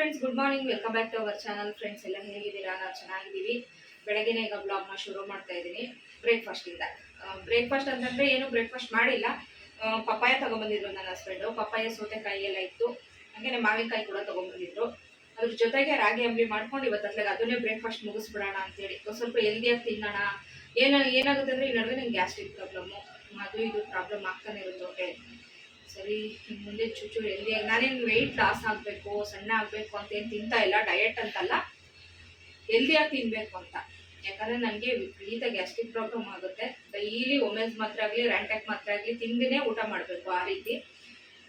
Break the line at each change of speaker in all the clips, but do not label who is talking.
Friends good morning welcome back to our channel friends ಎಲ್ಲ ಹೇಗಿದ್ದೀರಾ? ನಾವು ಚೆನ್ನಾಗಿದ್ದೀವಿ. ಬೆಳಗ್ಗೆನೇ ಈಗ ಬ್ಲಾಗ್ನ ಶುರು ಮಾಡ್ತಾ ಇದ್ದೀನಿ. ಬ್ರೇಕ್ಫಾಸ್ಟಿಂದ ಬ್ರೇಕ್ಫಾಸ್ಟ್ ಅಂತಂದರೆ ಏನು ಬ್ರೇಕ್ಫಾಸ್ಟ್ ಮಾಡಿಲ್ಲ. ಪಪ್ಪಾಯ ತೊಗೊಂಬಂದಿದ್ರು ನನ್ನ ಹಸ್ಬೆಂಡು ಪಪ್ಪಾಯ ಸೌತೆಕಾಯಿ ಎಲ್ಲ ಇತ್ತು. ಹಾಗೆ ಮಾವಿನಕಾಯಿ ಕೂಡ ತೊಗೊಂಬಂದಿದ್ರು. ಅದ್ರ ಜೊತೆಗೆ ರಾಗಿ ಅಂಬಲಿ ಮಾಡ್ಕೊಂಡು ಇವತ್ತು ಅದನ್ನೇ ಬ್ರೇಕ್ಫಾಸ್ಟ್ ಮುಗಿಸ್ಬಿಡೋಣ ಅಂತೇಳಿ. ಸ್ವಲ್ಪ ಹೆಲ್ದಿಯಾಗಿ ತಿನ್ನೋಣ. ಏನ, ಏನಾಗುತ್ತೆ ಅಂದರೆ ಈ ನಡುವೆ ನಂಗೆ ಗ್ಯಾಸ್ಟ್ರಿಕ್ ಪ್ರಾಬ್ಲಮ್ಮು ಅದು ಇದು ಪ್ರಾಬ್ಲಮ್ ಆಗ್ತಾನೆ ಇರುತ್ತೆ ಸರಿ ಇನ್ನು ಮುಂದೆ ಹೆಲ್ದಿ ಹೆಲ್ದಿಯಾಗಿ ನಾನೇನು ವೆಯ್ಟ್ ಲಾಸ್ ಆಗಬೇಕು ಸಣ್ಣ ಆಗಬೇಕು ಅಂತ ಏನು ತಿಂತಾ ಇಲ್ಲ ಡಯಟ್ ಅಂತಲ್ಲ ಹೆಲ್ದಿಯಾಗಿ ತಿನ್ನಬೇಕು ಅಂತ. ಯಾಕಂದರೆ ನನಗೆ ವಿಪರೀತ ಗ್ಯಾಸ್ಟ್ರಿಕ್ ಪ್ರಾಬ್ಲಮ್ ಆಗುತ್ತೆ. ಡೈಲಿ ಒಮೆನ್ಸ್ ಮಾತ್ರ ಆಗಲಿ ರ್ಯಾಂಟ್ಯಾಕ್ ಮಾತ್ರ ಆಗಲಿ ತಿಂದಿನೇ ಊಟ ಮಾಡಬೇಕು ಆ ರೀತಿ.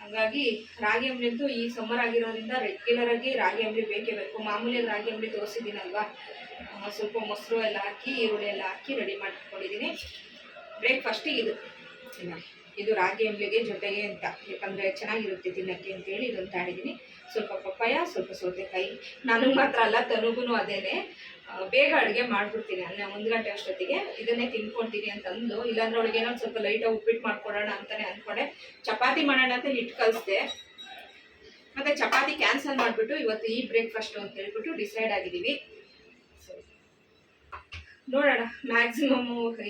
ಹಾಗಾಗಿ ರಾಗಿ ಅಂಬ್ಲಿದ್ದು ಈ ಸಮ್ಮರ್ ಆಗಿರೋದ್ರಿಂದ ರೆಗ್ಯುಲರ್ ಆಗಿ ರಾಗಿ ಅಂಬ್ಲಿ ಬೇಕೇ ಬೇಕು. ಮಾಮೂಲಿ ರಾಗಿ ಅಂಬ್ಲಿ ತೋರಿಸಿದ್ದೀನಲ್ವಾ? ಸ್ವಲ್ಪ ಮೊಸರು ಎಲ್ಲ ಹಾಕಿ ಈರುಳ್ಳಿ ಎಲ್ಲ ಹಾಕಿ ರೆಡಿ ಮಾಡಿಟ್ಕೊಂಡಿದ್ದೀನಿ ಬ್ರೇಕ್ಫಾಸ್ಟಿಗೆ ಇದು. ನೋಡಿ, ಇದು ರಾಗಿ ಅಂಬ್ಲಿಗೆ ಜೊತೆಗೆ ಅಂತ, ಯಾಕಂದರೆ ಚೆನ್ನಾಗಿರುತ್ತೆ ತಿನ್ನಕ್ಕೆ ಅಂತೇಳಿ ಇದನ್ನು ತಾಡಿದ್ದೀನಿ. ಸ್ವಲ್ಪ ಪಪ್ಪಾಯ, ಸ್ವಲ್ಪ ಸೌತೆಕಾಯಿ. ನನಗೆ ಮಾತ್ರ ಅಲ್ಲ, ತನಗೂನು ಅದೇನೆ. ಬೇಗ ಅಡುಗೆ ಮಾಡಿಬಿಡ್ತೀನಿ, ಅನ್ನ ಒಂದು ಗಂಟೆ ಅಷ್ಟೊತ್ತಿಗೆ. ಇದನ್ನೇ ತಿನ್ಕೊಳ್ತೀನಿ ಅಂತಂದು ಇಲ್ಲಾಂದ್ರೆ ಅವಳಿಗೆ ಏನೋ ಸ್ವಲ್ಪ ಲೈಟಾಗಿ ಉಪ್ಪಿಟ್ಟು ಮಾಡ್ಕೊಡೋಣ ಅಂತಲೇ ಅಂದ್ಕೊಂಡೆ. ಚಪಾತಿ ಮಾಡೋಣ ಅಂತ ಹಿಟ್ಟು ಕಲಿಸ್ದೆ. ಮತ್ತು ಚಪಾತಿ ಕ್ಯಾನ್ಸಲ್ ಮಾಡಿಬಿಟ್ಟು ಇವತ್ತು ಈ ಬ್ರೇಕ್ಫಾಸ್ಟು ಅಂತ ಹೇಳ್ಬಿಟ್ಟು ಡಿಸೈಡ್ ಆಗಿದ್ದೀವಿ. ನೋಡೋಣ ಮ್ಯಾಕ್ಸಿಮಮ್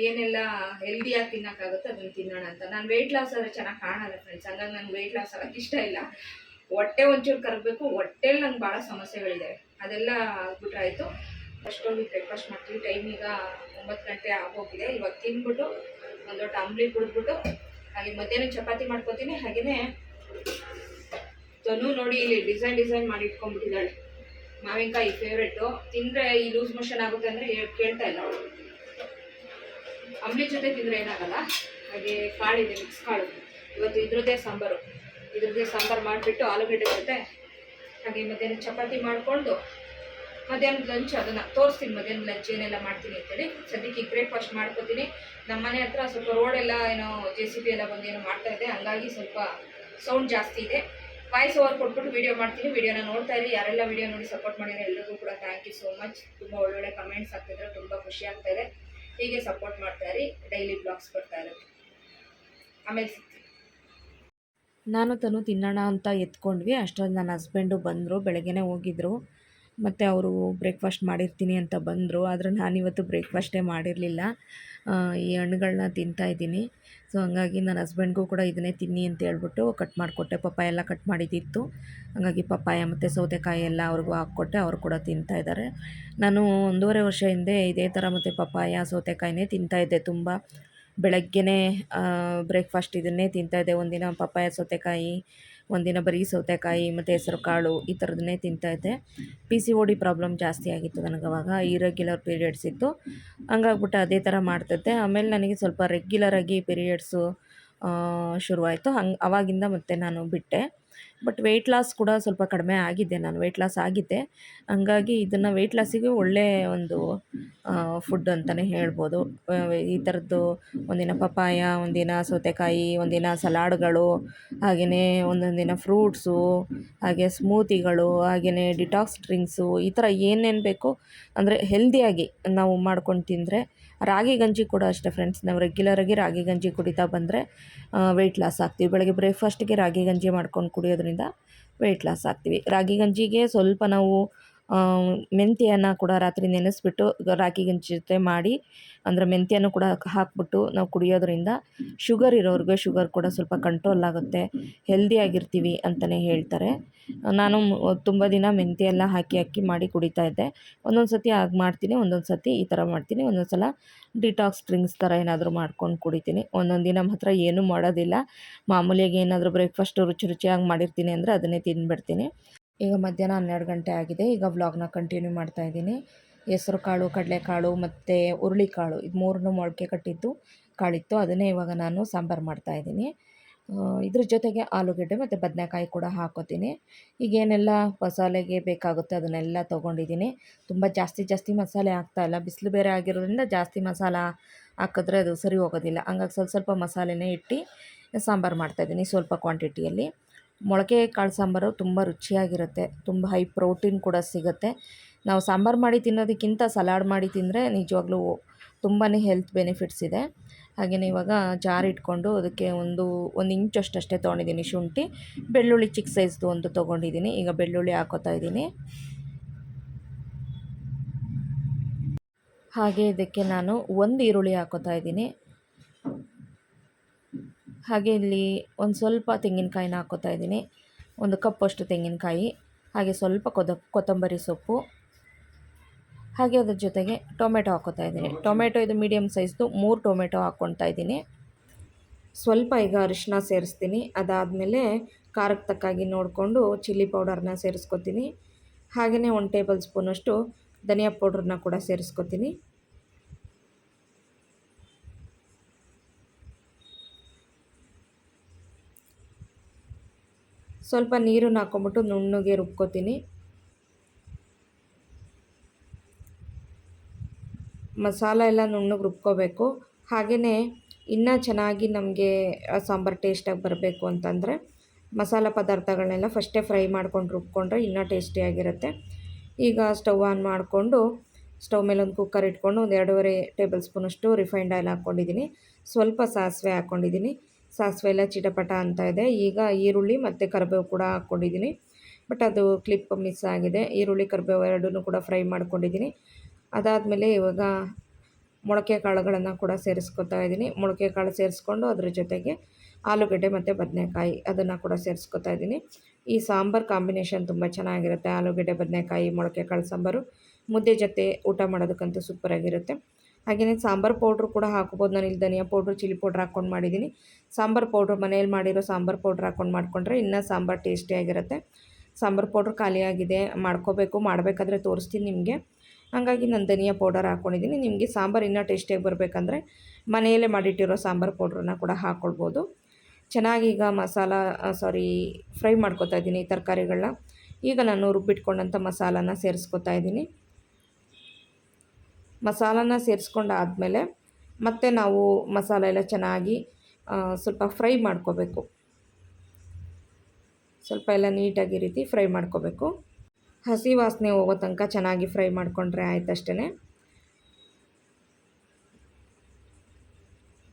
ಏನೆಲ್ಲ ಹೆಲ್ದಿಯಾಗಿ ತಿನ್ನೋಕ್ಕಾಗುತ್ತೆ ಅದನ್ನ ತಿನ್ನೋಣ ಅಂತ. ನಾನು ವೆಯ್ಟ್ ಲಾಸ್ ಆದರೆ ಚೆನ್ನಾಗಿ ಕಾಣಲ್ಲ ಫ್ರೆಂಡ್ಸ್ ಹಂಗಾಗಿ ನಂಗೆ ವೆಯ್ಟ್ ಲಾಸ್ ಆಗೋಕ್ಕೆ ಇಷ್ಟ ಇಲ್ಲ. ಹೊಟ್ಟೆ ಒಂಚೂರು ಕರಬೇಕು ಹೊಟ್ಟೆಲಿ ನಂಗೆ ಭಾಳ ಸಮಸ್ಯೆಗಳಿದೆ. ಅದೆಲ್ಲ ಆಗ್ಬಿಟ್ರೆ ಫಸ್ಟ್ ಅಷ್ಟೊಂದು ಬ್ರೇಕ್ಫಾಸ್ಟ್ ಮಾಡ್ತೀವಿ. ಟೈಮ್ ಈಗ ಒಂಬತ್ತು ಗಂಟೆ ಆಗೋಗಿದೆ. ಇವಾಗ ತಿಂದ್ಬಿಟ್ಟು ಒಂದು ದೊಡ್ಡ ಅಂಬ್ಲಿ ಕುಡಿದ್ಬಿಟ್ಟು, ಹಾಗೆ ಮಧ್ಯಾಹ್ನ ಚಪಾತಿ ಮಾಡ್ಕೊತೀನಿ. ಹಾಗೆಯೇ ತನು ನೋಡಿ ಇಲ್ಲಿ ಡಿಸೈನ್ ಡಿಸೈನ್ ಮಾಡಿ ಇಟ್ಕೊಂಡ್ಬಿಟ್ಟಿದ್ದಾಳೆ. ಮಾವಿನಕಾಯಿ ಫೇವ್ರೇಟು ತಿಂದರೆ ಈ ಲೂಸ್ ಮೋಷನ್ ಆಗುತ್ತೆ ಅಂದರೆ ಕೇಳ್ತಾ ಇಲ್ಲ ಅವಳು. ಅಂಬ್ಲಿ ಜೊತೆ ತಿಂದರೆ ಏನಾಗಲ್ಲ. ಹಾಗೆ ಕಾಳಿದೆ ಮಿಕ್ಸ್ ಕಾಳು. ಇವತ್ತು ಇದ್ರದ್ದೇ ಸಾಂಬಾರು. ಇದ್ರದ್ದೇ ಸಾಂಬಾರು ಮಾಡಿಬಿಟ್ಟು ಆಲೂಗಡ್ಡೆ ಜೊತೆ ಹಾಗೆ ಮಧ್ಯಾಹ್ನ ಚಪಾತಿ ಮಾಡಿಕೊಂಡು ಮಧ್ಯಾಹ್ನದ ಲಂಚ್ ಅದನ್ನು ತೋರಿಸ್ತೀನಿ. ಮಧ್ಯಾಹ್ನ ಲಂಚ್ ಏನೆಲ್ಲ ಮಾಡ್ತೀನಿ ಅಂತೇಳಿ. ಸದ್ಯಕ್ಕೆ ಬ್ರೇಕ್ಫಾಸ್ಟ್ ಮಾಡ್ಕೋತೀನಿ. ನಮ್ಮ ಮನೆ ಹತ್ರ ಸ್ವಲ್ಪ ರೋಡೆಲ್ಲ ಏನೋ ಜೆ ಸಿ ಬಿ ಎಲ್ಲ ಬಂದು ಏನೋ ಮಾಡ್ತಾ ಇದೆ. ಹಂಗಾಗಿ ಸ್ವಲ್ಪ ಸೌಂಡ್ ಜಾಸ್ತಿ ಇದೆ. ವಾಯ್ಸ್ ಓವರ್ ಕೊಟ್ಬಿಟ್ಟು ವಿಡಿಯೋ ಮಾಡ್ತೀನಿ. ವೀಡಿಯೋನ ನೋಡ್ತಾ ಇರಿ. ಯಾರೆಲ್ಲ ವಿಡಿಯೋ ನೋಡಿ ಸಪೋರ್ಟ್ ಮಾಡಿದ್ರೆ ಎಲ್ಲರಿಗೂ ಕೂಡ ಥ್ಯಾಂಕ್ ಯು ಸೋ ಮಚ್ ತುಂಬ ಒಳ್ಳೊಳ್ಳೆ ಕಮೆಂಟ್ಸ್ ಆಗ್ತಿದ್ರೆ ತುಂಬ ಖುಷಿ ಆಗ್ತಾ ಹೀಗೆ ಸಪೋರ್ಟ್ ಮಾಡ್ತಾ ಇರಿ. ಡೈಲಿ ಬ್ಲಾಗ್ಸ್ ಬರ್ತಾ ಇರುತ್ತೆ. ಆಮೇಲೆ
ನಾನು ತನು ತಿನ್ನೋಣ ಅಂತ ಎತ್ಕೊಂಡ್ವಿ. ಅಷ್ಟರಲ್ಲಿ ನನ್ನ ಹಸ್ಬೆಂಡು ಬಂದರು. ಬೆಳಗ್ಗೆನೇ ಹೋಗಿದ್ರು. ಮತ್ತು ಅವರು ಬ್ರೇಕ್ಫಾಸ್ಟ್ ಮಾಡಿರ್ತೀನಿ ಅಂತ ಬಂದರು, ಆದರೆ ನಾನಿವತ್ತು ಬ್ರೇಕ್ಫಾಸ್ಟೇ ಮಾಡಿರಲಿಲ್ಲ. ಈ ಹಣ್ಣುಗಳನ್ನ ತಿಂತಾ ಇದ್ದೀನಿ. ಸೊ ಹಂಗಾಗಿ ನನ್ನ ಹಸ್ಬೆಂಡ್ಗೂ ಕೂಡ ಇದನ್ನೇ ತಿನ್ನಿ ಅಂತ ಹೇಳ್ಬಿಟ್ಟು ಕಟ್ ಮಾಡಿಕೊಟ್ಟೆ. ಪಪ್ಪಾಯ ಎಲ್ಲ ಕಟ್ ಮಾಡಿದ್ದಿತ್ತು ಹಾಗಾಗಿ ಪಪ್ಪಾಯ ಮತ್ತು ಸೌತೆಕಾಯಿ ಎಲ್ಲ ಅವ್ರಿಗೂ ಹಾಕ್ಕೊಟ್ಟೆ, ಅವರು ಕೂಡ ತಿಂತಾ ಇದ್ದಾರೆ. ನಾನು ಒಂದೂವರೆ ವರ್ಷ ಹಿಂದೆ ಇದೇ ಥರ ಮತ್ತು ಪಪ್ಪಾಯ, ಸೌತೆಕಾಯಿನೇ ತಿಂತಾಯಿದ್ದೆ ತುಂಬ. ಬೆಳಗ್ಗೆನೇ ಬ್ರೇಕ್ಫಾಸ್ಟ್ ಇದನ್ನೇ ತಿಂತಾಯಿದ್ದೆ ಒಂದಿನ ಪಪ್ಪಾಯ, ಸೌತೆಕಾಯಿ ಒಂದಿನ ಬರೀ ಸೌತೆಕಾಯಿ ಮತ್ತು ಹೆಸರು ಕಾಳು ಈ ಥರದನ್ನೇ ತಿಂತಾಯಿದ್ದೆ P C O D problem ಜಾಸ್ತಿ ಆಗಿತ್ತು ನನಗೆ ಅವಾಗ. ಇರೆಗ್ಯುಲರ್ ಪೀರಿಯಡ್ಸ್ ಇತ್ತು. ಹಂಗಾಗ್ಬಿಟ್ಟು ಅದೇ ಥರ ಮಾಡ್ತಿದ್ದೆ. ಆಮೇಲೆ ನನಗೆ ಸ್ವಲ್ಪ ರೆಗ್ಯುಲರಾಗಿ ಪೀರಿಯಡ್ಸು ಶುರುವಾಯಿತು. ಹಂಗೆ, ಅವಾಗಿಂದ ಮತ್ತೆ ನಾನು ಬಿಟ್ಟೆ. ಬಟ್ ವೆಯ್ಟ್ ಲಾಸ್ ಕೂಡ ಸ್ವಲ್ಪ ಕಡಿಮೆ ಆಗಿದ್ದೆ ನಾನು ವೆಯ್ಟ್ ಲಾಸ್ ಆಗಿದ್ದೆ. ಹಂಗಾಗಿ ಇದನ್ನು ವೆಯ್ಟ್ ಲಾಸಿಗೆ ಒಳ್ಳೆಯ ಒಂದು ಫುಡ್ ಅಂತಲೇ ಹೇಳ್ಬೋದು. ಈ ಥರದ್ದು ಒಂದಿನ ಪಪ್ಪಾಯ, ಒಂದಿನ ಸೌತೆಕಾಯಿ, ಒಂದಿನ ಸಲಾಡ್ಗಳು ಹಾಗೆಯೇ ಒಂದೊಂದು ದಿನ ಫ್ರೂಟ್ಸು, ಹಾಗೆ ಸ್ಮೂತಿಗಳು ಹಾಗೆಯೇ ಡಿಟಾಕ್ಸ್ ಡ್ರಿಂಕ್ಸು, ಈ ಥರ ಏನೇನು ಬೇಕೋ, ಅಂದರೆ ಹೆಲ್ದಿಯಾಗಿ ನಾವು ಮಾಡ್ಕೊಂಡು ತಿಂದರೆ ರಾಗಿ ಗಂಜಿ ಕೂಡ ಅಷ್ಟೇ ಫ್ರೆಂಡ್ಸ್ ನಾವು ರೆಗ್ಯುಲರಾಗಿ ರಾಗಿ ಗಂಜಿ ಕುಡಿತಾ ಬಂದರೆ ವೆಯ್ಟ್ ಲಾಸ್ ಆಗ್ತೀವಿ. ಬೆಳಗ್ಗೆ ಬ್ರೇಕ್ಫಾಸ್ಟಿಗೆ ರಾಗಿ ಗಂಜಿ ಮಾಡ್ಕೊಂಡು ಕುಡಿಯೋದ್ರಿಂದ ವೆಯ್ಟ್ ಲಾಸ್ ಆಗ್ತೀವಿ. ರಾಗಿ ಗಂಜಿಗೆ ಸ್ವಲ್ಪ ನಾವು ಮೆಂತ್ಯನ ಕೂಡ ರಾತ್ರಿ ನೆನೆಸ್ಬಿಟ್ಟು ಗಂಜಿ ಜೊತೆ ಮಾಡಿ ಅಂದರೆ ಮೆಂತ್ಯನೂ ಕೂಡ ಹಾಕ್ಬಿಟ್ಟು ನಾವು ಕುಡಿಯೋದ್ರಿಂದ ಶುಗರ್ ಇರೋರಿಗೆ ಶುಗರ್ ಕೂಡ ಸ್ವಲ್ಪ ಕಂಟ್ರೋಲ್ ಆಗುತ್ತೆ. ಹೆಲ್ದಿಯಾಗಿರ್ತೀವಿ ಅಂತಲೇ ಹೇಳ್ತಾರೆ. ನಾನು ತುಂಬ ದಿನ ಮೆಂತ್ಯ ಎಲ್ಲ ಹಾಕಿ ಹಾಕಿ ಮಾಡಿ ಕುಡಿತಾ ಇದ್ದೆ. ಒಂದೊಂದು ಸತಿ ಹಾಗೆ ಮಾಡ್ತೀನಿ ಒಂದೊಂದು ಸತಿ ಈ ಥರ ಮಾಡ್ತೀನಿ. ಒಂದೊಂದು ಸಲ ಡಿಟಾಕ್ಸ್ ಡ್ರಿಂಕ್ಸ್ ಥರ ಏನಾದರೂ ಮಾಡ್ಕೊಂಡು ಕುಡಿತೀನಿ. ಒಂದೊಂದು ದಿನ ಮಾತ್ರ ಏನೂ ಮಾಡೋದಿಲ್ಲ. ಮಾಮೂಲಿಯಾಗಿ ಏನಾದರೂ ಬ್ರೇಕ್ಫಾಸ್ಟು ರುಚಿ ರುಚಿಯಾಗಿ ಮಾಡಿರ್ತೀನಿ ಅಂದರೆ ಅದನ್ನೇ ತಿಂದ್ಬಿಡ್ತೀನಿ ಈಗ ಮಧ್ಯಾಹ್ನ ಹನ್ನೆರಡು ಗಂಟೆ ಆಗಿದೆ. ಈಗ ವ್ಲಾಗ್ನ ಕಂಟಿನ್ಯೂ ಮಾಡ್ತಾ ಇದ್ದೀನಿ. ಹೆಸರು ಕಾಳು ಕಡಲೆಕಾಳು ಮತ್ತು ಹುರುಳಿಕಾಳು ಇದು ಮೂರನ್ನು ಮೊಳಕೆ ಕಟ್ಟಿದ್ದು ಕಾಳಿತ್ತು ಅದನ್ನೇ ಇವಾಗ ನಾನು ಸಾಂಬಾರು ಮಾಡ್ತಾ ಇದ್ದೀನಿ. ಆ, ಇದ್ರ ಜೊತೆಗೆ ಆಲೂಗಡ್ಡೆ ಮತ್ತು ಬದನೆಕಾಯಿ ಕೂಡ ಹಾಕೋತೀನಿ. ಈಗೇನೆಲ್ಲ ಮಸಾಲೆಗೆ ಬೇಕಾಗುತ್ತೆ ಅದನ್ನೆಲ್ಲ ತೊಗೊಂಡಿದ್ದೀನಿ. ತುಂಬ ಜಾಸ್ತಿ ಜಾಸ್ತಿ ಮಸಾಲೆ ಹಾಕ್ತಾ ಇಲ್ಲ. ಬಿಸಿಲು ಬೇರೆ ಆಗಿರೋದ್ರಿಂದ ಜಾಸ್ತಿ ಮಸಾಲ ಹಾಕಿದ್ರೆ ಅದು ಸರಿ ಹೋಗೋದಿಲ್ಲ. ಹಂಗಾಗಿ ಸ್ವಲ್ಪ ಸ್ವಲ್ಪ ಮಸಾಲೆನೇ ಇಟ್ಟು ಸಾಂಬಾರು ಮಾಡ್ತಾಯಿದ್ದೀನಿ ಸ್ವಲ್ಪ ಕ್ವಾಂಟಿಟಿಯಲ್ಲಿ ಮೊಳಕೆ ಕಾಳು ಸಾಂಬಾರು ತುಂಬ ರುಚಿಯಾಗಿರುತ್ತೆ, ತುಂಬ ಹೈ ಪ್ರೋಟೀನ್ ಕೂಡ ಸಿಗುತ್ತೆ. ನಾವು ಸಾಂಬಾರು ಮಾಡಿ ತಿನ್ನೋದಕ್ಕಿಂತ ಸಲಾಡ್ ಮಾಡಿ ತಿಂದರೆ ನಿಜವಾಗ್ಲೂ ತುಂಬಾ ಹೆಲ್ತ್ ಬೆನಿಫಿಟ್ಸ್ ಇದೆ. ಹಾಗೆಯೇ ಇವಾಗ ಜಾರ್ ಇಟ್ಕೊಂಡು ಅದಕ್ಕೆ ಒಂದು ಒಂದು ಇಂಚು ಅಷ್ಟಷ್ಟೇ ತೊಗೊಂಡಿದ್ದೀನಿ ಶುಂಠಿ, ಬೆಳ್ಳುಳ್ಳಿ ಚಿಕ್ಕ ಸೈಜ್ದು ಒಂದು ತೊಗೊಂಡಿದ್ದೀನಿ, ಈಗ ಬೆಳ್ಳುಳ್ಳಿ ಹಾಕೋತಾ ಇದ್ದೀನಿ. ಹಾಗೆ ಇದಕ್ಕೆ ನಾನು ಒಂದು ಈರುಳ್ಳಿ ಹಾಕೋತಾ ಇದ್ದೀನಿ. ಹಾಗೆ ಇಲ್ಲಿ ಒಂದು ಸ್ವಲ್ಪ ತೆಂಗಿನಕಾಯಿನ ಹಾಕೋತಾ ಇದ್ದೀನಿ. ಒಂದು ಕಪ್ಪಷ್ಟು ತೆಂಗಿನಕಾಯಿ, ಹಾಗೆ ಸ್ವಲ್ಪ ಕೊದ, ಕೊತ್ತಂಬರಿ ಸೊಪ್ಪು, ಹಾಗೆ ಅದ್ರ ಜೊತೆಗೆ ಟೊಮೆಟೊ ಹಾಕೋತಾ ಇದ್ದೀನಿ. ಟೊಮೆಟೊ ಇದು ಮೀಡಿಯಮ್ ಸೈಜ್ದು ಮೂರು ಟೊಮೆಟೊ ಹಾಕ್ಕೊತಾ ಇದ್ದೀನಿ. ಸ್ವಲ್ಪ ಈಗ ಅರಿಶಿನ ಸೇರಿಸ್ತೀನಿ. ಅದಾದಮೇಲೆ ಖಾರಕ್ಕೆ ತಕ್ಕಾಗಿ ನೋಡಿಕೊಂಡು ಚಿಲ್ಲಿ ಪೌಡರ್ನ ಸೇರಿಸ್ಕೊತೀನಿ. ಹಾಗೆಯೇ ಒಂದು ಟೇಬಲ್ ಸ್ಪೂನಷ್ಟು ಧನಿಯಾ ಪೌಡ್ರನ್ನ ಕೂಡ ಸೇರಿಸ್ಕೊತೀನಿ. ಸ್ವಲ್ಪ ನೀರನ್ನು ಹಾಕ್ಕೊಂಬಿಟ್ಟು ನುಣ್ಣಗೆ ರುಬ್ಕೋತೀನಿ. ಮಸಾಲ ಎಲ್ಲ ನುಣ್ಣಗೆ ರುಬ್ಕೋಬೇಕು. ಹಾಗೆಯೇ ಇನ್ನೂ ಚೆನ್ನಾಗಿ ನಮಗೆ ಸಾಂಬಾರು ಟೇಸ್ಟಾಗಿ ಬರಬೇಕು ಅಂತಂದರೆ ಮಸಾಲ ಪದಾರ್ಥಗಳನ್ನೆಲ್ಲ ಫಸ್ಟೇ ಫ್ರೈ ಮಾಡ್ಕೊಂಡು ರುಬ್ಕೊಂಡ್ರೆ ಇನ್ನೂ ಟೇಸ್ಟಿಯಾಗಿರುತ್ತೆ ಈಗ ಸ್ಟವ್ ಆನ್ ಮಾಡಿಕೊಂಡು ಸ್ಟವ್ ಮೇಲೆ ಒಂದು ಕುಕ್ಕರ್ ಇಟ್ಕೊಂಡು ಒಂದು ಎರಡೂವರೆ ಟೇಬಲ್ ಸ್ಪೂನಷ್ಟು ರಿಫೈನ್ಡ್ ಆಯಿಲ್ ಹಾಕ್ಕೊಂಡಿದ್ದೀನಿ. ಸ್ವಲ್ಪ ಸಾಸಿವೆ ಹಾಕ್ಕೊಂಡಿದ್ದೀನಿ. ಸಾಸಿವೆ ಎಲ್ಲ ಚಿಟಪಟ ಅಂತ ಇದೆ. ಈಗ ಈರುಳ್ಳಿ ಮತ್ತು ಕರಿಬೇವು ಕೂಡ ಹಾಕ್ಕೊಂಡಿದ್ದೀನಿ. ಬಟ್ ಅದು ಕ್ಲಿಪ್ ಮಿಸ್ ಆಗಿದೆ. ಈರುಳ್ಳಿ, ಕರಿಬೇವು ಎರಡೂ ಕೂಡ ಫ್ರೈ ಮಾಡ್ಕೊಂಡಿದ್ದೀನಿ. ಅದಾದಮೇಲೆ ಇವಾಗ ಮೊಳಕೆ ಕಾಳುಗಳನ್ನು ಕೂಡ ಸೇರಿಸ್ಕೊತಾ ಇದ್ದೀನಿ. ಮೊಳಕೆ ಕಾಳು ಸೇರಿಸ್ಕೊಂಡು ಅದ್ರ ಜೊತೆಗೆ ಆಲೂಗಡ್ಡೆ ಮತ್ತು ಬದನೆಕಾಯಿ ಅದನ್ನು ಕೂಡ ಸೇರಿಸ್ಕೊತಾ ಇದ್ದೀನಿ. ಈ ಸಾಂಬಾರು ಕಾಂಬಿನೇಷನ್ ತುಂಬ ಚೆನ್ನಾಗಿರುತ್ತೆ. ಆಲೂಗಡ್ಡೆ, ಬದನೆಕಾಯಿ, ಮೊಳಕೆ ಕಾಳು, ಸಾಂಬಾರು. ಮುದ್ದೆ ಜೊತೆ ಊಟ ಮಾಡೋದಕ್ಕಂತೂ ಸೂಪರಾಗಿರುತ್ತೆ ಹಾಗೆಯೇ ಸಾಂಬಾರು ಪೌಡ್ರ್ ಕೂಡ ಹಾಕ್ಬೋದು. ನಾನು ಇಲ್ಲಿ ಧನಿಯಾ ಪೌಡ್ರು, ಚಿಲ್ಲಿ ಪೌಡ್ರ್ ಹಾಕ್ಕೊಂಡು ಮಾಡಿದ್ದೀನಿ. ಸಾಂಬಾರು ಪೌಡ್ರ್ ಮನೇಲಿ ಮಾಡಿರೋ ಸಾಂಬಾರು ಪೌಡ್ರ್ ಹಾಕ್ಕೊಂಡು ಮಾಡಿಕೊಂಡ್ರೆ ಇನ್ನೂ ಸಾಂಬಾರು ಟೇಸ್ಟಿಯಾಗಿರುತ್ತೆ ಸಾಂಬಾರು ಪೌಡ್ರ್ ಖಾಲಿಯಾಗಿದೆ ಮಾಡ್ಕೋಬೇಕು. ಮಾಡಬೇಕಾದ್ರೆ ತೋರಿಸ್ತೀನಿ ನಿಮಗೆ. ಹಾಗಾಗಿ ನಾನು ಧನಿಯಾ ಪೌಡರ್ ಹಾಕ್ಕೊಂಡಿದ್ದೀನಿ. ನಿಮಗೆ ಸಾಂಬಾರು ಇನ್ನೂ ಟೇಸ್ಟಿಯಾಗಿ ಬರಬೇಕಂದ್ರೆ ಮನೆಯಲ್ಲೇ ಮಾಡಿಟ್ಟಿರೋ ಸಾಂಬಾರು ಪೌಡ್ರನ್ನ ಕೂಡ ಹಾಕ್ಕೊಳ್ಬೋದು. ಚೆನ್ನಾಗಿ ಈಗ ಮಸಾಲ ಸಾರಿ ಫ್ರೈ ಮಾಡ್ಕೊತಾ ಇದ್ದೀನಿ ತರಕಾರಿಗಳನ್ನ. ಈಗ ನಾನು ರುಬ್ಬಿಟ್ಕೊಂಡಂಥ ಮಸಾಲಾನ ಸೇರಿಸ್ಕೊತಾ ಇದ್ದೀನಿ. ಮಸಾಲಾನ ಸೇರಿಸ್ಕೊಂಡಾದಮೇಲೆ ಮತ್ತೆ ನಾವು ಮಸಾಲೆ ಎಲ್ಲ ಚೆನ್ನಾಗಿ ಸ್ವಲ್ಪ ಫ್ರೈ ಮಾಡ್ಕೋಬೇಕು. ಸ್ವಲ್ಪ ಎಲ್ಲ ನೀಟಾಗಿ ರೀತಿ ಫ್ರೈ ಮಾಡ್ಕೋಬೇಕು. ಹಸಿ ವಾಸನೆ ಹೋಗೋ ತನಕ ಚೆನ್ನಾಗಿ ಫ್ರೈ ಮಾಡಿಕೊಂಡ್ರೆ ಆಯ್ತಷ್ಟೇ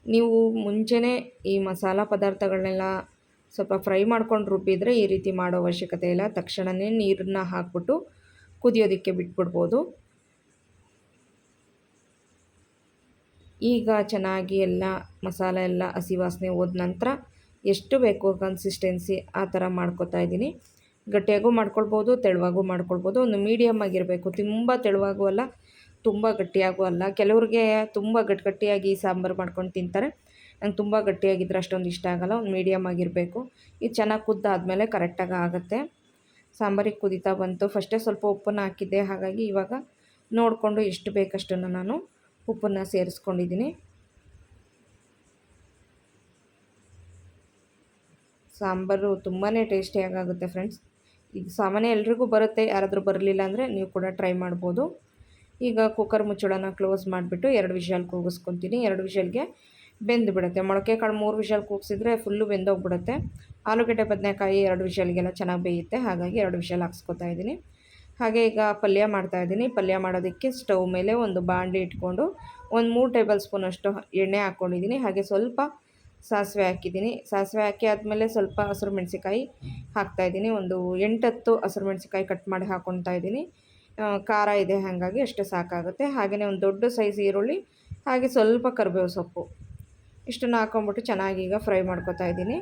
ನೀವು ಮುಂಚೆನೇ ಈ ಮಸಾಲ ಪದಾರ್ಥಗಳನ್ನೆಲ್ಲ ಸ್ವಲ್ಪ ಫ್ರೈ ಮಾಡ್ಕೊಂಡು ರುಬ್ಬಿದರೆ ಈ ರೀತಿ ಮಾಡೋ ಅವಶ್ಯಕತೆ ಇಲ್ಲ. ತಕ್ಷಣವೇ ನೀರನ್ನ ಹಾಕ್ಬಿಟ್ಟು ಕುದಿಯೋದಕ್ಕೆ ಬಿಟ್ಬಿಡ್ಬೋದು. ಈಗ ಚೆನ್ನಾಗಿ ಎಲ್ಲ ಮಸಾಲ ಎಲ್ಲ ಹಸಿ ವಾಸನೆ ಹೋದ ನಂತರ ಎಷ್ಟು ಬೇಕು ಕನ್ಸಿಸ್ಟೆನ್ಸಿ ಆ ಥರ ಮಾಡ್ಕೊತಾ ಇದ್ದೀನಿ. ಗಟ್ಟಿಯಾಗೂ ಮಾಡ್ಕೊಳ್ಬೋದು, ತೆಳುವಾಗೂ ಮಾಡ್ಕೊಳ್ಬೋದು. ಒಂದು ಮೀಡಿಯಮ್ ಆಗಿರಬೇಕು. ತುಂಬ ತೆಳುವಾಗೂ ಅಲ್ಲ, ತುಂಬ ಗಟ್ಟಿಯಾಗೂ ಅಲ್ಲ. ಕೆಲವ್ರಿಗೆ ತುಂಬ ಗಟ್ಟಿಗಟ್ಟಿಯಾಗಿ ಸಾಂಬಾರು ಮಾಡ್ಕೊಂಡು ತಿಂತಾರೆ. ನಂಗೆ ತುಂಬ ಗಟ್ಟಿಯಾಗಿದ್ದರೆ ಅಷ್ಟೊಂದು ಇಷ್ಟ ಆಗೋಲ್ಲ. ಒಂದು ಮೀಡಿಯಮ್ ಆಗಿರಬೇಕು. ಇದು ಚೆನ್ನಾಗಿ ಕುದ್ದಾದಮೇಲೆ ಕರೆಕ್ಟಾಗಿ ಆಗುತ್ತೆ. ಸಾಂಬಾರಿಗೆ ಕುದೀತಾ ಬಂತು. ಫಸ್ಟೇ ಸ್ವಲ್ಪ ಉಪ್ಪನ್ನು ಹಾಕಿದ್ದೆ. ಹಾಗಾಗಿ ಇವಾಗ ನೋಡಿಕೊಂಡು ಎಷ್ಟು ಬೇಕಷ್ಟನ್ನು ನಾನು ಉಪ್ಪನ್ನು ಸೇರಿಸ್ಕೊಂಡಿದ್ದೀನಿ. ಸಾಂಬಾರು ತುಂಬಾ ಟೇಸ್ಟಿಯಾಗುತ್ತೆ ಫ್ರೆಂಡ್ಸ್. ಇದು ಸಾಮಾನ್ಯ ಎಲ್ರಿಗೂ ಬರುತ್ತೆ, ಯಾರಾದರೂ ಬರಲಿಲ್ಲ ಅಂದರೆ ನೀವು ಕೂಡ ಟ್ರೈ ಮಾಡ್ಬೋದು. ಈಗ ಕುಕ್ಕರ್ ಮುಚ್ಚಳನ ಕ್ಲೋಸ್ ಮಾಡಿಬಿಟ್ಟು ಎರಡು ವಿಷಲ್ ಕೂಗಿಸ್ಕೊತೀನಿ. ಎರಡು ವಿಷಲ್ಗೆ ಬೆಂದು ಬಿಡುತ್ತೆ. ಮೊಳಕೆ ಕಾಳು ಮೂರು ವಿಷಲ್ ಕೂಗಿಸಿದ್ರೆ ಫುಲ್ಲು ಬೆಂದೋಗ್ಬಿಡುತ್ತೆ ಆಲೂಗಡ್ಡೆ ಬದನೆಕಾಯಿ ಎರಡು ವಿಷಲ್ಗೆಲ್ಲ ಚೆನ್ನಾಗಿ ಬೇಯುತ್ತೆ. ಹಾಗಾಗಿ ಎರಡು ವಿಷಲ್ ಹಾಕ್ಸ್ಕೊತಾ ಇದ್ದೀನಿ. ಹಾಗೆ ಈಗ ಪಲ್ಯ ಮಾಡ್ತಾ ಇದ್ದೀನಿ. ಪಲ್ಯ ಮಾಡೋದಕ್ಕೆ ಸ್ಟವ್ ಮೇಲೆ ಒಂದು ಬಾಂಡ್ಲಿ ಇಟ್ಕೊಂಡು ಒಂದು ಮೂರು ಟೇಬಲ್ ಸ್ಪೂನಷ್ಟು ಎಣ್ಣೆ ಹಾಕ್ಕೊಂಡಿದ್ದೀನಿ. ಹಾಗೆ ಸ್ವಲ್ಪ ಸಾಸಿವೆ ಹಾಕಿದ್ದೀನಿ. ಸಾಸಿವೆ ಹಾಕಿ ಆದಮೇಲೆ ಸ್ವಲ್ಪ ಹಸಿರು ಮೆಣಸಿಕಾಯಿ ಹಾಕ್ತಾಯಿದ್ದೀನಿ ಒಂದು ಎಂಟತ್ತು ಹಸಿರು ಮೆಣಸಿಕಾಯಿ ಕಟ್ ಮಾಡಿ ಹಾಕ್ಕೊತಾ ಇದ್ದೀನಿ. ಖಾರ ಇದೆ ಹಾಗಾಗಿ ಅಷ್ಟು ಸಾಕಾಗುತ್ತೆ. ಹಾಗೆಯೇ ಒಂದು ದೊಡ್ಡ ಸೈಜ್ ಈರುಳ್ಳಿ, ಹಾಗೆ ಸ್ವಲ್ಪ ಕರಿಬೇವು ಸೊಪ್ಪು. ಇಷ್ಟನ್ನು ಹಾಕ್ಕೊಂಬಿಟ್ಟು ಚೆನ್ನಾಗಿ ಈಗ ಫ್ರೈ ಮಾಡ್ಕೊತಾ ಇದ್ದೀನಿ.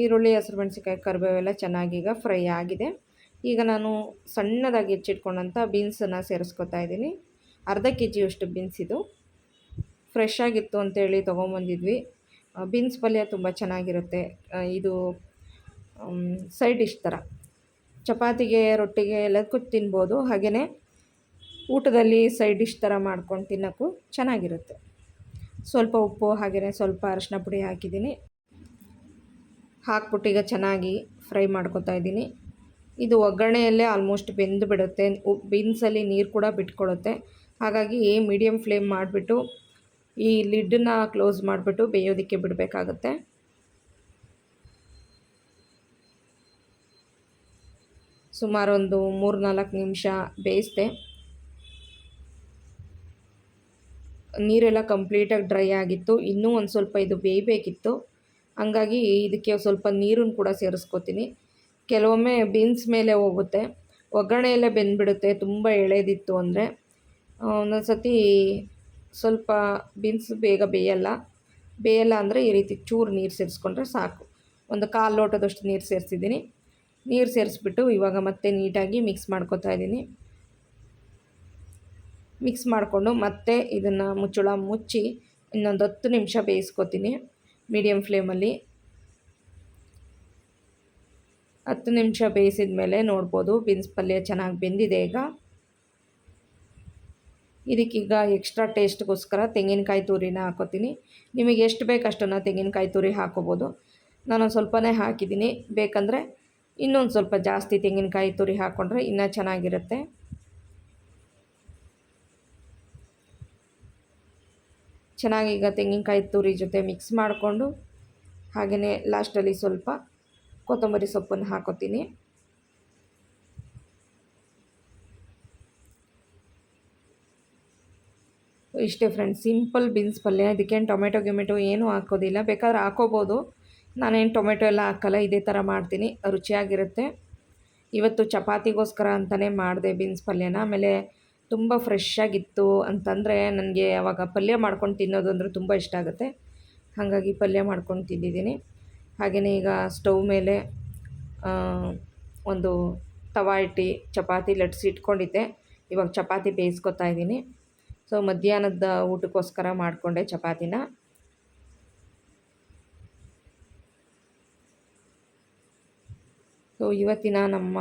ಈರುಳ್ಳಿ, ಹಸಿರು ಕರಿಬೇವೆಲ್ಲ ಚೆನ್ನಾಗಿ ಈಗ ಫ್ರೈ ಆಗಿದೆ. ಈಗ ನಾನು ಸಣ್ಣದಾಗಿ ಹೆಚ್ಚಿಟ್ಕೊಂಡಂಥ ಬೀನ್ಸನ್ನು ಸೇರಿಸ್ಕೊತಾ ಇದ್ದೀನಿ. ಅರ್ಧ ಕೆ ಜಿಯಷ್ಟು ಬೀನ್ಸ್ ಇದು. ಫ್ರೆಶ್ ಆಗಿತ್ತು ಅಂತೇಳಿ ತೊಗೊಂಬಂದಿದ್ವಿ. ಬೀನ್ಸ್ ಪಲ್ಯ ತುಂಬ ಚೆನ್ನಾಗಿರುತ್ತೆ. ಇದು ಸೈಡ್ ಡಿಶ್ ಥರ. ಚಪಾತಿಗೆ, ರೊಟ್ಟಿಗೆ ಎಲ್ಲದಕ್ಕೂ ತಿನ್ಬೋದು. ಹಾಗೆಯೇ ಊಟದಲ್ಲಿ ಸೈಡ್ ಡಿಶ್ ಥರ ಮಾಡ್ಕೊಂಡು ತಿನ್ನೋಕ್ಕೂ ಚೆನ್ನಾಗಿರುತ್ತೆ. ಸ್ವಲ್ಪ ಉಪ್ಪು, ಹಾಗೆಯೇ ಸ್ವಲ್ಪ ಅರಶಿನ ಪುಡಿ ಹಾಕಿದ್ದೀನಿ. ಹಾಕ್ಬಿಟ್ಟು ಈಗ ಚೆನ್ನಾಗಿ ಫ್ರೈ ಮಾಡ್ಕೊತಾ ಇದ್ದೀನಿ. ಇದು ಒಗ್ಗರಣೆಯಲ್ಲೇ ಆಲ್ಮೋಸ್ಟ್ ಬೆಂದು ಬಿಡುತ್ತೆ. ಬೀನ್ಸಲ್ಲಿ ನೀರು ಕೂಡ ಬಿಟ್ಕೊಳುತ್ತೆ. ಹಾಗಾಗಿ ಮೀಡಿಯಮ್ ಫ್ಲೇಮ್ ಮಾಡಿಬಿಟ್ಟು ಈ ಲಿಡ್ಡನ್ನ ಕ್ಲೋಸ್ ಮಾಡಿಬಿಟ್ಟು ಬೇಯೋದಕ್ಕೆ ಬಿಡಬೇಕಾಗತ್ತೆ. ಸುಮಾರು ಒಂದು ಮೂರು ನಾಲ್ಕು ನಿಮಿಷ ಬೇಯಿಸ್ದೆ. ನೀರೆಲ್ಲ ಕಂಪ್ಲೀಟಾಗಿ ಡ್ರೈ ಆಗಿತ್ತು. ಇನ್ನೂ ಒಂದು ಸ್ವಲ್ಪ ಇದು ಬೇಯಬೇಕಿತ್ತು. ಹಂಗಾಗಿ ಇದಕ್ಕೆ ಸ್ವಲ್ಪ ನೀರನ್ನು ಕೂಡ ಸೇರಿಸ್ಕೊತೀನಿ. ಕೆಲವೊಮ್ಮೆ ಬೀನ್ಸ್ ಮೇಲೆ ಹೋಗುತ್ತೆ. ಒಗ್ಗರಣೆಯಲ್ಲೇ ಬೆಂದ್ಬಿಡುತ್ತೆ, ತುಂಬ ಎಳೆದಿತ್ತು ಅಂದರೆ. ಒಂದೊಂದು ಸತಿ ಸ್ವಲ್ಪ ಬೀನ್ಸ್ ಬೇಗ ಬೇಯಲ್ಲ. ಬೇಯಲ್ಲ ಅಂದರೆ ಈ ರೀತಿ ಚೂರು ನೀರು ಸೇರಿಸ್ಕೊಂಡ್ರೆ ಸಾಕು. ಒಂದು ಕಾಲು ಲೋಟದಷ್ಟು ನೀರು ಸೇರಿಸಿದ್ದೀನಿ. ನೀರು ಸೇರಿಸ್ಬಿಟ್ಟು ಇವಾಗ ಮತ್ತೆ ನೀಟಾಗಿ ಮಿಕ್ಸ್ ಮಾಡ್ಕೊತಾ ಇದ್ದೀನಿ. ಮಿಕ್ಸ್ ಮಾಡಿಕೊಂಡು ಮತ್ತೆ ಇದನ್ನು ಮುಚ್ಚಳ ಮುಚ್ಚಿ ಇನ್ನೊಂದು ಹತ್ತು ನಿಮಿಷ ಬೇಯಿಸ್ಕೊತೀನಿ. ಮೀಡಿಯಮ್ ಫ್ಲೇಮಲ್ಲಿ ಹತ್ತು ನಿಮಿಷ ಬೇಯಿಸಿದ ಮೇಲೆ ನೋಡ್ಬೋದು ಬೀನ್ಸ್ ಪಲ್ಯ ಚೆನ್ನಾಗಿ ಬೆಂದಿದೆ ಈಗ. ಇದಕ್ಕೀಗ ಎಕ್ಸ್ಟ್ರಾ ಟೇಸ್ಟ್ಗೋಸ್ಕರ ತೆಂಗಿನಕಾಯಿ ತುರಿನ ಹಾಕೋತೀನಿ. ನಿಮಗೆ ಎಷ್ಟು ಬೇಕು ಅಷ್ಟನ್ನು ತೆಂಗಿನಕಾಯಿ ತುರಿ ಹಾಕೋಬೋದು. ನಾನು ಸ್ವಲ್ಪನೇ ಹಾಕಿದ್ದೀನಿ. ಬೇಕಂದರೆ ಇನ್ನೊಂದು ಸ್ವಲ್ಪ ಜಾಸ್ತಿ ತೆಂಗಿನಕಾಯಿ ತುರಿ ಹಾಕ್ಕೊಂಡ್ರೆ ಇನ್ನೂ ಚೆನ್ನಾಗಿರುತ್ತೆ. ಚೆನ್ನಾಗಿ ಈಗ ತೆಂಗಿನಕಾಯಿ ತುರಿ ಜೊತೆ ಮಿಕ್ಸ್ ಮಾಡಿಕೊಂಡು ಹಾಗೆಯೇ ಲಾಸ್ಟಲ್ಲಿ ಸ್ವಲ್ಪ ಕೊತ್ತಂಬರಿ ಸೊಪ್ಪನ್ನು ಹಾಕೋತೀನಿ. ಇಷ್ಟೇ ಫ್ರೆಂಡ್ಸ್ ಸಿಂಪಲ್ ಬೀನ್ಸ್ ಪಲ್ಯ. ಇದಕ್ಕೇನು ಟೊಮೆಟೊ ಗಿಮೆಟೊ ಏನೂ ಹಾಕೋದಿಲ್ಲ. ಬೇಕಾದ್ರೆ ಹಾಕೋಬೋದು. ನಾನೇನು ಟೊಮೆಟೊ ಎಲ್ಲ ಹಾಕಲ್ಲ, ಇದೇ ಥರ ಮಾಡ್ತೀನಿ. ರುಚಿಯಾಗಿರುತ್ತೆ. ಇವತ್ತು ಚಪಾತಿಗೋಸ್ಕರ ಅಂತಲೇ ಮಾಡಿದೆ ಬೀನ್ಸ್ ಪಲ್ಯನ. ಆಮೇಲೆ ತುಂಬ ಫ್ರೆಶ್ ಆಗಿತ್ತು ಅಂತಂದರೆ ನನಗೆ ಆವಾಗ ಪಲ್ಯ ಮಾಡ್ಕೊಂಡು ತಿನ್ನೋದು ಅಂದರೆ ತುಂಬ ಇಷ್ಟ ಆಗುತ್ತೆ. ಹಾಗಾಗಿ ಪಲ್ಯ ಮಾಡ್ಕೊಂಡು ತಿಂದಿದ್ದೀನಿ. ಹಾಗೆಯೇ ಈಗ ಸ್ಟವ್ ಮೇಲೆ ಒಂದು ತವಾ ಇಟ್ಟು ಚಪಾತಿ ಲಟ್ಸಿ ಇಟ್ಕೊಂಡಿದ್ದೆ. ಇವಾಗ ಚಪಾತಿ ಬೇಯಿಸ್ಕೊತಾ ಇದ್ದೀನಿ. ಸೊ, ಮಧ್ಯಾಹ್ನದ ಊಟಕ್ಕೋಸ್ಕರ ಮಾಡಿಕೊಂಡೆ ಚಪಾತಿನ. ಸೊ, ಇವತ್ತಿನ ನಮ್ಮ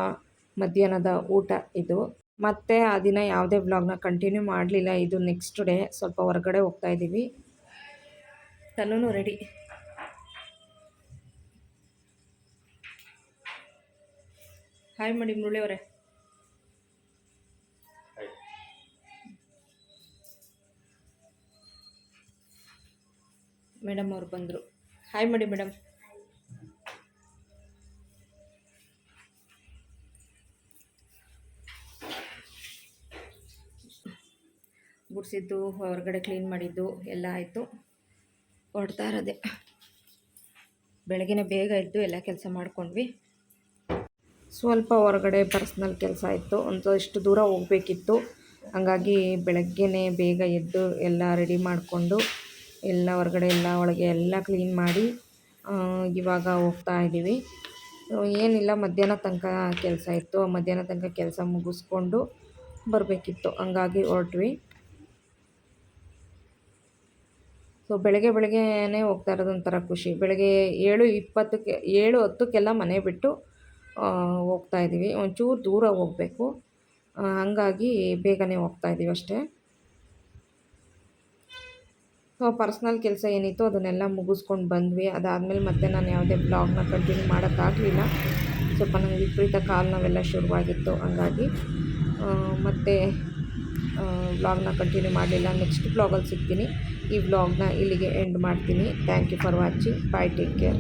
ಮಧ್ಯಾಹ್ನದ ಊಟ ಇದು. ಮತ್ತೆ ಆ ದಿನ ಯಾವುದೇ ವ್ಲಾಗ್ನ ಕಂಟಿನ್ಯೂ ಮಾಡಲಿಲ್ಲ. ಇದು ನೆಕ್ಸ್ಟ್ ಡೇ ಸ್ವಲ್ಪ ಹೊರಗಡೆ ಹೋಗ್ತಾ ಇದ್ದೀವಿ. ತನ್ನೂ ರೆಡಿ ಹಾಯ್ ಮಾಡಿ ಮುರುಳಿಯವರೇ ಮೇಡಮ್ ಅವ್ರು ಬಂದರು. ಹಾಯ್ ಮಾಡಿ ಮೇಡಮ್ ಗುಡಿಸಿದ್ದು ಹೊರಗಡೆ ಕ್ಲೀನ್ ಮಾಡಿದ್ದು, ಎಲ್ಲ ಆಯಿತು. ಹೊಡ್ತಾ ಇರೋದೆ. ಬೆಳಗ್ಗೆನೇ ಬೇಗ ಇದ್ದು ಎಲ್ಲ ಕೆಲಸ ಮಾಡ್ಕೊಂಡ್ವಿ. ಸ್ವಲ್ಪ ಹೊರಗಡೆ ಪರ್ಸ್ನಲ್ ಕೆಲಸ ಇತ್ತು. ಒಂದಷ್ಟು ದೂರ ಹೋಗಬೇಕಿತ್ತು. ಹಾಗಾಗಿ ಬೆಳಗ್ಗೆನೇ ಬೇಗ ಎದ್ದು ಎಲ್ಲ ರೆಡಿ ಮಾಡಿಕೊಂಡು, ಎಲ್ಲ ಹೊರಗಡೆ, ಎಲ್ಲ ಒಳಗೆ ಎಲ್ಲ ಕ್ಲೀನ್ ಮಾಡಿ ಇವಾಗ ಹೋಗ್ತಾ ಇದ್ದೀವಿ. ಏನಿಲ್ಲ, ಮಧ್ಯಾಹ್ನ ತನಕ ಕೆಲಸ ಇತ್ತು. ಮಧ್ಯಾಹ್ನ ತನಕ ಕೆಲಸ ಮುಗಿಸ್ಕೊಂಡು ಬರಬೇಕಿತ್ತು. ಹಂಗಾಗಿ ಹೊರಟ್ವಿ. ಸೊ ಬೆಳಗ್ಗೆ ಬೆಳಗ್ಗೆನೆ ಹೋಗ್ತಾ ಇರೋದು ಒಂಥರ ಖುಷಿ. ಬೆಳಗ್ಗೆ ಏಳು ಇಪ್ಪತ್ತಕ್ಕೆ, ಏಳು ಹತ್ತಕ್ಕೆಲ್ಲ ಮನೆ ಬಿಟ್ಟು ಹೋಗ್ತಾ ಇದ್ದೀವಿ. ಒಂಚೂರು ದೂರ ಹೋಗಬೇಕು. ಹಾಗಾಗಿ ಬೇಗನೆ ಹೋಗ್ತಾ ಇದ್ದೀವಿ ಅಷ್ಟೇ. ಸೊ ಪರ್ಸ್ನಲ್ ಕೆಲಸ ಏನಿತ್ತು ಅದನ್ನೆಲ್ಲ ಮುಗಿಸ್ಕೊಂಡು ಬಂದ್ವಿ. ಅದಾದಮೇಲೆ ಮತ್ತೆ ನಾನು ಯಾವುದೇ ಬ್ಲಾಗ್ನ ಕಂಟಿನ್ಯೂ ಮಾಡೋಕ್ಕಾಗಲಿಲ್ಲ. ಸ್ವಲ್ಪ ನನಗೆ ವಿಪರೀತ ಕಾಲು ನಾವೆಲ್ಲ ಶುರುವಾಗಿತ್ತು. ಹಂಗಾಗಿ ಮತ್ತು ವ್ಲಾಗ್ನ ಕಂಟಿನ್ಯೂ ಮಾಡಲಿಲ್ಲ ನೆಕ್ಸ್ಟ್ ಬ್ಲಾಗಲ್ಲಿ ಸಿಗ್ತೀನಿ. ಈ ವ್ಲಾಗ್ನ ಇಲ್ಲಿಗೆ ಎಂಡ್ ಮಾಡ್ತೀನಿ. Thank you for watching bye take care